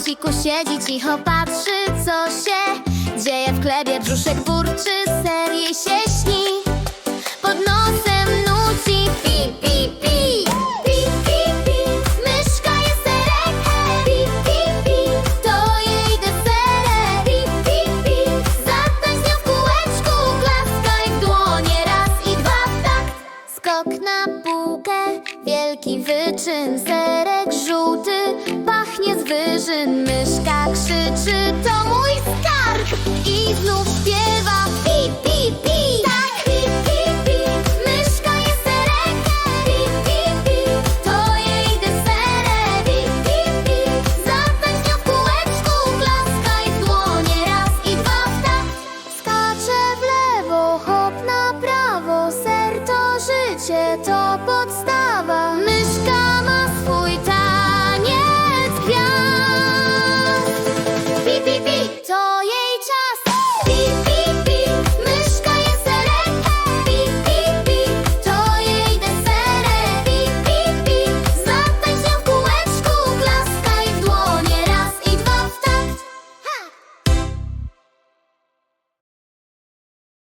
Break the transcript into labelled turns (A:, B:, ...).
A: kąciku siedzi, cicho patrzy, co się dzieje w chlebie. Brzuszek burczy, ser jej się śni. Pod nosem nuci pi, pi, pi. Pi, pi, pi. Myszka jest serek, hej. Pi, pi, pi. To jej deserek. Pi, pi, pi. Zatań z nią w kółeczku, klaskaj w dłonie raz i dwa w takt. Skok na półkę, wielki wyczyn, serek żółty, murzyn myszka krzyczy To mój skarb! I znów śpiewa. Pi, pi, pi. Tak, pi, pi, pi. Myszka jest serenka Pi, pi, pi. To jej deserek. Pi, pi, pi. Zatańcz nią w kółeczku Klaskaj w dłonie. Raz i dwa w tak. Skacze w lewo, hop na prawo. Ser to życie, to podstawa.